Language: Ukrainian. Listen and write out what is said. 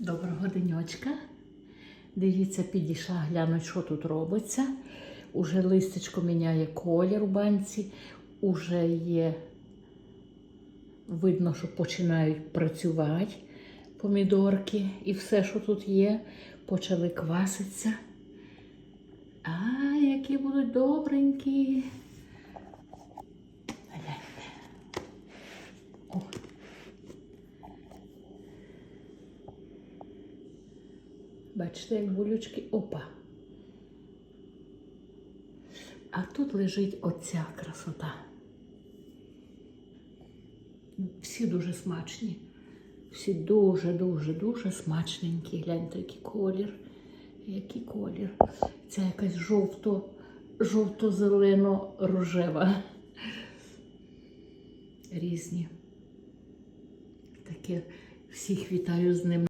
Доброго денечка. Дивіться, підійшла глянуть, що тут робиться. Уже листечко міняє колір у банці, уже є видно, що починають працювати помідорки і все, що тут є, почали кваситися. А, які будуть добренькі. Гляньте. О. Бачите, як болючки. Опа. А тут лежить оця красота. Всі дуже смачні. Всі дуже-дуже-дуже смачненькі. Гляньте, який колір. Який колір. Це якась жовто, жовто-зелено-рожева. Різні. Таке всіх вітаю з ним.